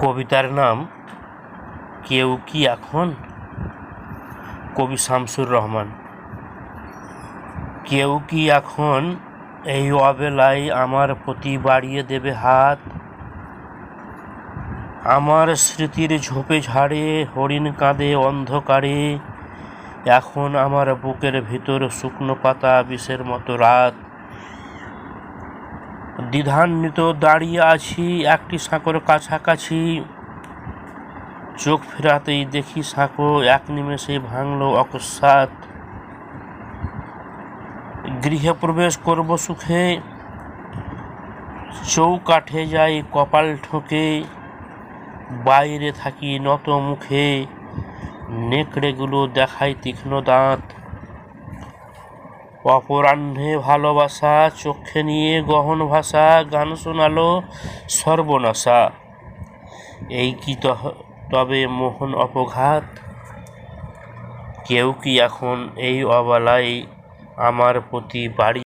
কবিতার নাম কেউ কি এখন? কবি শামসুর রহমান। কেউ কি এখন এই অবেলায় আমার প্রতি বাড়িয়ে দেবে হাত? আমার স্মৃতির ঝোপে ঝাড়ে, হরিণ কাঁদে অন্ধকারে। এখন আমার বুকের ভিতর শুকনো পাতা বিষের মতো রাত। দ্বিধান্বিত দাঁড়িয়ে আছি, একটি সাঁকোর কাছাকাছি। চোখ ফেরাতেই দেখি সাঁকো এক নিমেষে ভাঙলো অকস্মাৎ। গৃহে প্রবেশ করব সুখে। চৌকাঠে যাই, কপাল ঠোকে। বাইরে থাকি নত মুখে। নেকড়েগুলো দেখায় তীক্ষ্ণ দাঁত। অপরাহ্নে ভালোবাসা, চোখে নিয়ে গহন ভাষা, গান শোনালো সর্বনাশা। এই কি তবে মোহন অপঘাত? কেউ কি এখন এই অবলায় আমার প্রতি বাড়ি